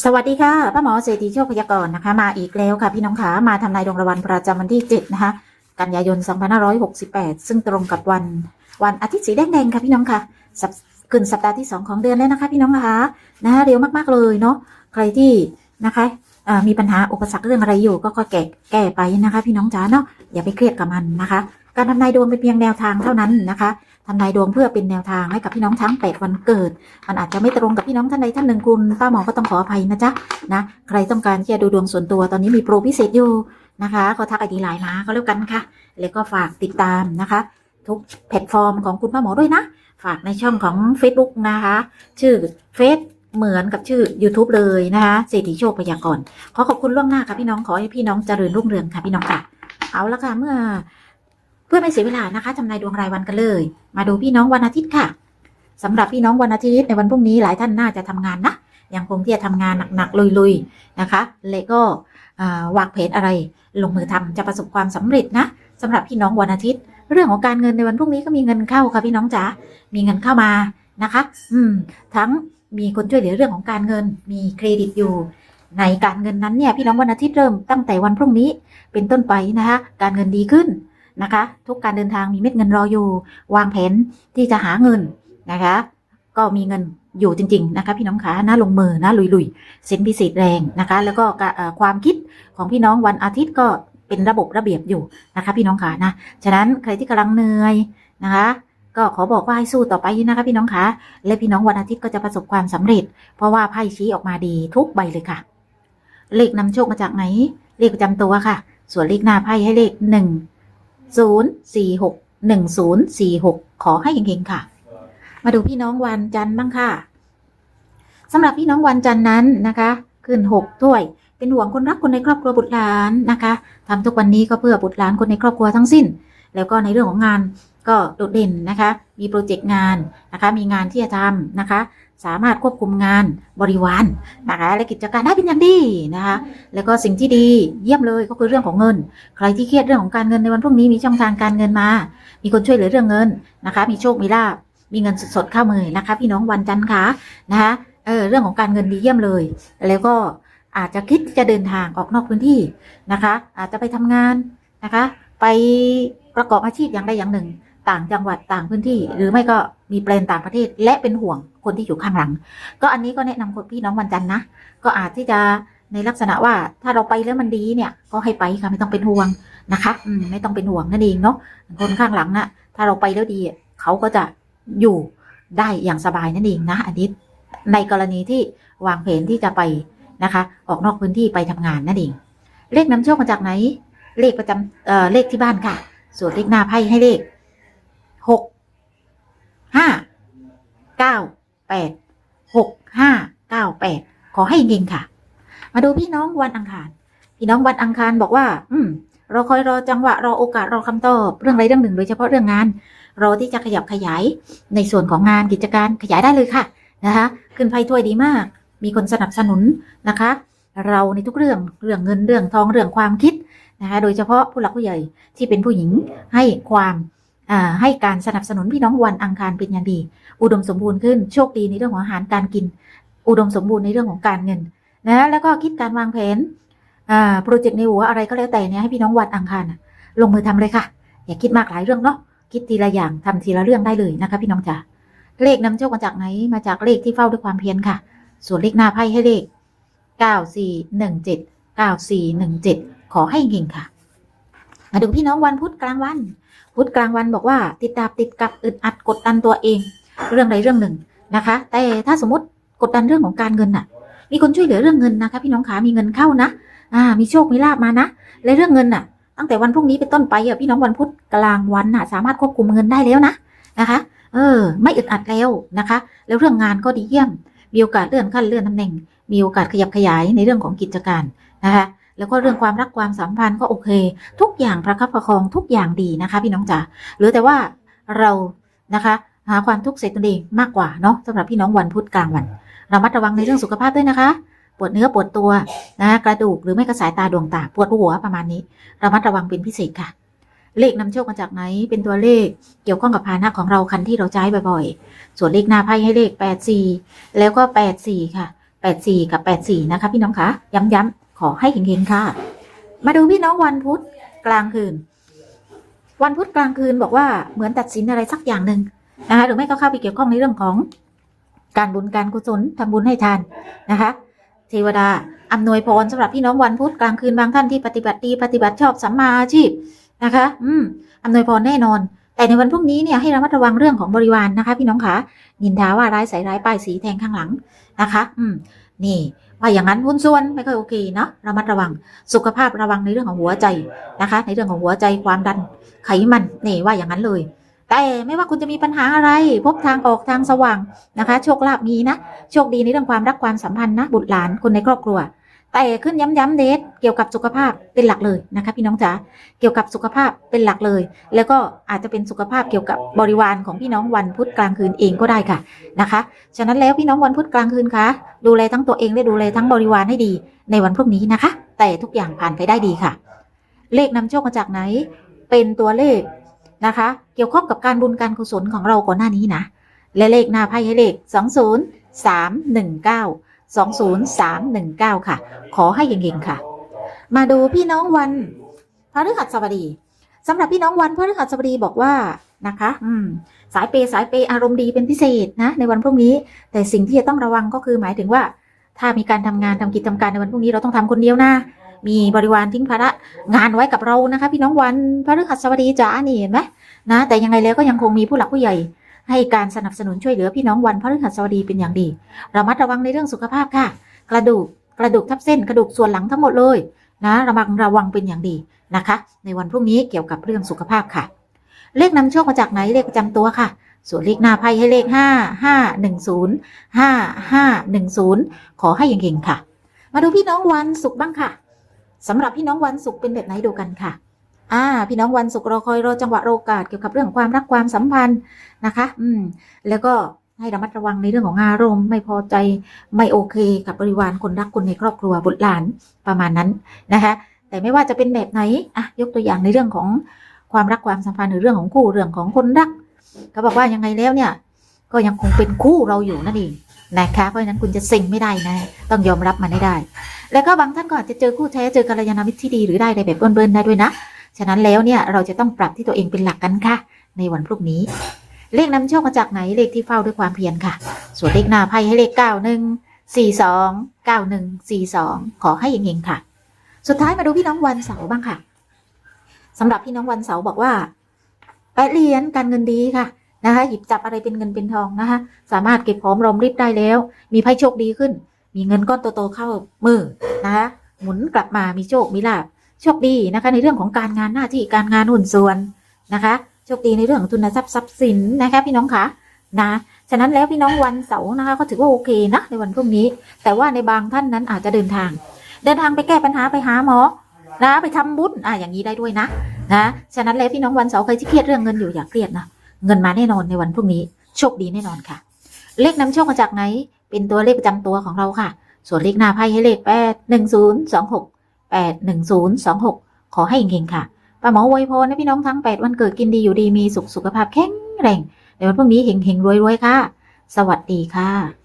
สวัสดีค่ะป้าหมอเศรษฐีโชคพยากรณ์นะคะ มาอีกแล้วค่ะพี่น้องขามาทำนายดวงรางวัลประจำวันที่ 7 นะคะ กันยายน 2568 ซึ่งตรงกับวันวันอาทิตย์สีแดงๆค่ะพี่น้องค่ะสัปขึ้นสัปดาห์ที่ 2 ของเดือนแล้วนะคะ พี่น้องคะนะคะเร็วมากๆเลยเนาะใครที่นะคะมีปัญหาอุปสรรคเรื่องอะไรอยู่ก็ค่อยแก้แก้ไปนะคะ พี่น้องจ๋าเนาะอย่าไปเครียดกับมันนะคะ การทำนายดวงเป็นเพียงแนวทางเท่านั้นนะคะทำนายดวงเพื่อเป็นแนวทางให้กับพี่น้องทั้งแปดวันเกิด มันอาจจะไม่ตรงกับพี่น้องท่านใดท่านหนึ่งคุณป้าหมอก็ต้องขออภัยนะจ๊ะนะใครต้องการที่จะดูดวงส่วนตัวตอนนี้มีโปรพิเศษอยู่นะคะก็ทักไอดีไลน์มาก็แล้วกันค่ะ แล้วก็ฝากติดตามนะคะ ทุกแพลตฟอร์มของคุณป้าหมอด้วยนะ ฝากในช่องของ Facebook นะคะ ชื่อเฟซเหมือนกับชื่อ YouTube เลยนะคะเศรษฐีโชคพยากรณ์ขอขอบคุณล่วงหน้าค่ะพี่น้องขอให้พี่น้องเจริญรุ่งเรืองค่ะพี่น้องค่ะ เอาละค่ะเมื่อ พื่อไม่เสียเวลานะคะทำนายดวงรายวันกันเลย มาดูพี่น้องวันอาทิตย์ค่ะสำหรับพี่น้องวันอาทิตย์ในวันพรุ่งนี้หลายท่านน่าจะทำงานนะยังคงที่จะทำงานหนักๆลุยๆนะคะและก็วางแผนอะไรลงมือทำจะประสบความสำเร็จนะสำหรับพี่น้องวันอาทิตย์ เรื่องของการเงินในวันพรุ่งนี้ก็มีเงินเข้าค่ะพี่น้องจ๋ามีเงินเข้ามานะคะ อืม ทั้งมีคนช่วยเหลือเรื่องของการเงิน มีเครดิตอยู่ในการเงินนั้นเนี่ยพี่น้องวันอาทิตย์เริ่มตั้งแต่วันพรุ่งนี้เป็นต้นไปนะคะ การเงินดีขึ้น นะคะ ทุกการเดินทางมีเม็ดเงินรออยู่ วางแผนที่จะหาเงินนะคะ ก็มีเงินอยู่จริง ๆ นะคะ พี่น้องขานะลงมือนะลุยๆเซ็นพิเศษแรงนะคะ แล้วก็ความคิดของพี่น้องวันอาทิตย์ก็เป็นระบบระเบียบอยู่นะคะ พี่น้องขานะฉะนั้นใครที่กำลังเหนื่อยนะคะก็ขอบอกว่าให้สู้ต่อไปนะคะพี่น้องคะ และพี่น้องวันอาทิตย์ก็จะประสบความสำเร็จ เพราะว่าไพ่ชี้ออกมาดีทุกใบเลยค่ะ เลขนำโชคมาจากไหน เลขประจำตัวค่ะ ส่วนเลขหน้าไพ่ให้เลขหนึ่ง ศูนย์สี่หกหนึ่งศูนย์สี่หกขอให้เฮงๆค่ะ มาดูพี่น้องวันจันทร์บ้างค่ะสำหรับพี่น้องวันจันทร์นั้นนะคะ ขึ้นหกถ้วย เป็นห่วงคนรักคนในครอบครัวบุตรหลานนะคะทำทุกวันนี้ก็เพื่อบุตรหลานคนในครอบครัวทั้งสิ้น แล้วก็ในเรื่องของงาน ก็โดดเด่นนะคะ มีโปรเจกต์งานนะคะ มีงานที่จะทำนะคะ สามารถควบคุมงานบริวารนะคะ และกิจการได้เป็นอย่างดีนะคะ แล้วก็สิ่งที่ดีเยี่ยมเลยก็คือเรื่องของเงิน ใครที่เครียดเรื่องของการเงินในวันพรุ่งนี้มีช่องทางการเงินมา มีคนช่วยเหลือเรื่องเงินนะคะ มีโชค มีลาบ มีเงินสดๆเข้ามือนะคะ พี่น้องวันจันทร์ค่ะนะคะ เออ เรื่องของการเงินดีเยี่ยมเลย แล้วก็อาจจะคิดจะเดินทางออกนอกพื้นที่นะคะ อาจจะไปทำงานนะคะ ไปประกอบอาชีพอย่างใดอย่างหนึ่ง ต่างจังหวัดต่างพื้นที่ หรือไม่ก็มีแปลนต่างประเทศ และเป็นห่วงคนที่อยู่ข้างหลัง ก็อันนี้ก็แนะนำคนพี่น้องวันจันทร์นะ ก็อาจที่จะในลักษณะว่าถ้าเราไปแล้วมันดีเนี่ย ก็ให้ไปค่ะไม่ต้องเป็นห่วงนะคะอืมไม่ต้องเป็นห่วงนั่นเองเนาะคนข้างหลังน่ะ ถ้าเราไปแล้วดีเขาก็จะอยู่ได้อย่างสบายนั่นเองนะอันนี้ในกรณีที่วางแผนที่จะไปนะคะ ออกนอกพื้นที่ไปทำงานนั่นเอง เลขนำโชคมาจากไหน เลขประจำเอ่อเลขที่บ้านค่ะ ส่วนเลขหน้าไพ่ให้เลข หกห้าเก้าแปดหกห้าเก้าแปดขอให้เฮงค่ะ มาดูพี่น้องวันอังคาร พี่น้องวันอังคารบอกว่า อืมเราคอยรอจังหวะรอโอกาสรอคำตอบเรื่องใดเรื่องหนึ่งโดยเฉพาะเรื่องงาน รอที่จะขยับขยายในส่วนของงานกิจการขยายได้เลยค่ะนะคะขึ้นไพ่ถ้วยดีมาก มีคนสนับสนุนนะคะ เราในทุกเรื่องเรื่องเงินเรื่องทองเรื่องความคิดนะคะโดยเฉพาะผู้หลักผู้ใหญ่ที่เป็นผู้หญิงให้ความ ให้การสนับสนุนพี่น้องวันอังคารเป็นอย่างดี อุดมสมบูรณ์ขึ้นโชคดีในเรื่องของอาหารการกิน อุดมสมบูรณ์ในเรื่องของการเงินนะแล้วก็คิดการวางแผนโปรเจกต์ในหัวอะไรก็แล้วแต่เนี่ยให้พี่น้องวันอังคารลงมือทำเลยค่ะ อย่าคิดมากหลายเรื่องเนาะคิดทีละอย่างทำทีละเรื่องได้เลยนะคะ พี่น้องจ๋าเลขนำโชคมาจากไหนมาจากเลขที่เฝ้าด้วยความเพียรค่ะ ส่วนเลขหน้าไพ่ให้เลข 9417 9417 ขอให้เก่งค่ะ มาดูพี่น้องวันพุธกลางวัน พุธกลางวันบอกว่า ติดตามติดกับอึดอัดกดดันตัวเอง เรื่องใดเรื่องหนึ่งนะคะ แต่ถ้าสมมติกดดันเรื่องของการเงินน่ะ มีคนช่วยเหลือเรื่องเงินนะคะ พี่น้องขามีเงินเข้านะ อ่า มีโชคมีลาบมานะและเรื่องเงินน่ะ ตั้งแต่วันพรุ่งนี้เป็นต้นไปอะพี่น้องวันพุธกลางวันน่ะ สามารถควบคุมเงินได้แล้วนะนะคะ เออ ไม่อึดอัดแล้วนะคะ แล้วเรื่องงานก็ดีเยี่ยม มีโอกาสเลื่อนขั้นเลื่อนตำแหน่ง มีโอกาสขยับขยายในเรื่องของกิจการนะคะ แล้วก็เรื่องความรักความสัมพันธ์ก็โอเค ทุกอย่างประคับประคองทุกอย่างดีนะคะ พี่น้องจ๋าหรือแต่ว่าเรานะคะหาความทุกข์เสร็จตัวเองมากกว่าเนาะสำหรับพี่น้องวันพุธกลางวันระมัดระวังในเรื่องสุขภาพด้วยนะคะ ปวดเนื้อปวดตัวนะะกระดูกหรือไม่ก็สายตาดวงตาปวดหัวประมาณนี้ระมัดระวังเป็นพิเศษค่ะ เลขนำโชคมาจากไหน เป็นตัวเลขเกี่ยวข้องกับพาหนะของเราคันที่เราใช้บ่อยๆ ส่วนเลขหน้าไพ่ให้เลข84แล้วก็84ค่ะ84กับ84นะคะ พี่น้องคะย้ำๆ อให้เฮงๆค่ะ มาดูพี่น้องวันพุธกลางคืน วันพุธกลางคืนบอกว่าเหมือนตัดสินอะไรสักอย่างหนึ่งนะคะหรือไม่ก็เข้าไปเกี่ยวข้องในเรื่องของการบุญการกุศลทำบุญให้ทานนะคะ เทวดาอำนวยพรสำหรับพี่น้องวันพุธกลางคืนบางท่านที่ปฏิบัติดีปฏิบัติชอบสัมมาอาชีพนะคะ อืมอำนวยพรแน่นอน แต่ในวันพรุ่งนี้เนี่ยให้ระมัดระวังเรื่องของบริวารนะคะพี่น้องคะนินทาว่าร้ายใส่ร้ายป้ายสีแทงข้างหลังนะคะ อืม นี่ว่าอย่างนั้นหุ้นส่วนไม่ค่อยโอเคเนาะระมัดระวังสุขภาพระวังในเรื่องของหัวใจนะคะ ในเรื่องของหัวใจความดันไขมันนี่ว่าอย่างนั้นเลย แต่ไม่ว่าคุณจะมีปัญหาอะไร พบทางออกทางสว่างนะคะ โชคลาภมีนะ โชคดีในเรื่องความรักความสัมพันธ์นะบุตรหลานคนในครอบครัว แต่ขึ้นย้ำๆเดทเกี่ยวกับสุขภาพเป็นหลักเลยนะคะพี่น้องจ๋าเกี่ยวกับสุขภาพเป็นหลักเลย แล้วก็อาจจะเป็นสุขภาพเกี่ยวกับบริวารของพี่น้องวันพุธกลางคืนเองก็ได้ค่ะนะคะ ฉะนั้นแล้วพี่น้องวันพุธกลางคืนคะดูแลทั้งตัวเองและดูแลทั้งบริวารให้ดีในวันพรุ่งนี้นะคะ แต่ทุกอย่างผ่านไปได้ดีค่ะ เลขนำโชคมาจากไหน เป็นตัวเลขนะคะ เกี่ยวข้องกับการบุญการกุศลของเราก่อนหน้านี้นะและเลขหน้าไพ่ให้เลข20 319 20319 ค่ะ ขอให้เก่งๆค่ะ มาดูพี่น้องวันพฤหัสบดีสำหรับพี่น้องวันพฤหัสบดีบอกว่านะคะ อืม สายเปย์สายเปย์อารมณ์ดีเป็นพิเศษนะ ในวันพรุ่งนี้ แต่สิ่งที่จะต้องระวังก็คือหมายถึงว่า ถ้ามีการทำงานทำกิจทำการในวันพรุ่งนี้เราต้องทำคนเดียวนะมีบริวารทิ้งภาระงานไว้กับเรานะคะ พี่น้องวันพฤหัสบดีจ๋านี่เห็นไหมนะแต่ยังไงแล้วก็ยังคงมีผู้หลักผู้ใหญ่ ให้การสนับสนุนช่วยเหลือพี่น้องวันพฤหัสบดีเป็นอย่างดีระมัดระวังในเรื่องสุขภาพค่ะ กระดูกกระดูกทับเส้นกระดูกส่วนหลังทั้งหมดเลยนะระวังระวังเป็นอย่างดีนะคะ ในวันพรุ่งนี้เกี่ยวกับเรื่องสุขภาพค่ะ เลขนำโชคมาจากไหนเลขประจำตัวค่ะ ส่วนเลขหน้าไพ่ให้เลขห้าห้าหนึ่งศูนย์ห้าห้าหนึ่งศูนย์ขอให้เก่งๆค่ะ มาดูพี่น้องวันศุกร์บ้างค่ะสำหรับพี่น้องวันศุกร์เป็นแบบไหนดูกันค่ะ อ่า พี่น้องวันศุกร์รอคอยรอจังหวะโอกาสเกี่ยวกับเรื่องความรักความสัมพันธ์นะคะ อืม แล้วก็ให้ระมัดระวังในเรื่องของอารมณ์ ไม่พอใจไม่โอเค กับบริวารคนรักคนในครอบครัวบุตรหลานประมาณนั้นนะคะ แต่ไม่ว่าจะเป็นแบบไหนอะยกตัวอย่างในเรื่องของความรักความสัมพันธ์หรือเรื่องของคู่เรื่องของคนรักเขาบอกว่ายังไงแล้วเนี่ย ก็ยังคงเป็นคู่เราอยู่นั่นเองนะคะเพราะฉะนั้นคุณจะเซ็งไม่ได้นะต้องยอมรับมันให้ได้ แล้วก็บางท่านก็อาจจะเจอคู่แท้เจอกัลยาณมิตรที่ดีหรือได้ในแบบเบิ้ลๆได้ด้วยนะ ฉะนั้นแล้วเนี่ยเราจะต้องปรับที่ตัวเองเป็นหลักกันค่ะ ในวันพรุ่งนี้ เลขนำโชคมาจากไหนเลขที่เฝ้าด้วยความเพียรค่ะ ส่วนเลขหน้าไพ่ให้เลขเก้าหนึ่งสี่สองเก้าหนึ่งสี่สองขอให้เฮงๆค่ะ สุดท้ายมาดูพี่น้องวันเสาร์บ้างค่ะสำหรับพี่น้องวันเสาร์บอกว่าแปดเหรียญการเงินดีค่ะนะคะหยิบจับอะไรเป็นเงินเป็นทองนะคะ สามารถเก็บหอมรอมริบได้แล้ว มีไพ่โชคดีขึ้น มีเงินก้อนโตๆเข้ามือนะคะหมุนกลับมามีโชคมีลาภ โชคดีนะคะ ในเรื่องของการงานหน้าที่การงานหุ่นส่วนนะคะโชคดีในเรื่องของทุนทรัพย์ทรัพย์สินนะคะ พี่น้องคะนะฉะนั้นแล้วพี่น้องวันเสาร์นะคะ ก็ถือว่าโอเคนะในวันพรุ่งนี้ แต่ว่าในบางท่านนั้นอาจจะเดินทาง เดินทางไปแก้ปัญหาไปหาหมอนะไปทำบุญอะอย่างนี้ได้ด้วยนะนะฉะนั้นแล้วพี่น้องวันเสาร์ใครที่เครียดเรื่องเงินอยู่อย่าเครียดนะเงินมาแน่นอนในวันพรุ่งนี้โชคดีแน่นอนค่ะ เลขนำโชคมาจากไหน เป็นตัวเลขประจำตัวของเราค่ะ ส่วนเลขหน้าไพ่ให้เลขแปดหนึ่งศูนย์สองหก แปดหนึ่งศูนย์สองหกขอให้เฮงๆค่ะป้าหมอไวยพรนะพี่น้องทั้ง 8 วันเกิดกินดีอยู่ดีมีสุขสุขภาพแข็งแรงในวันพรุ่งนี้เฮงๆรวยๆค่ะ สวัสดีค่ะ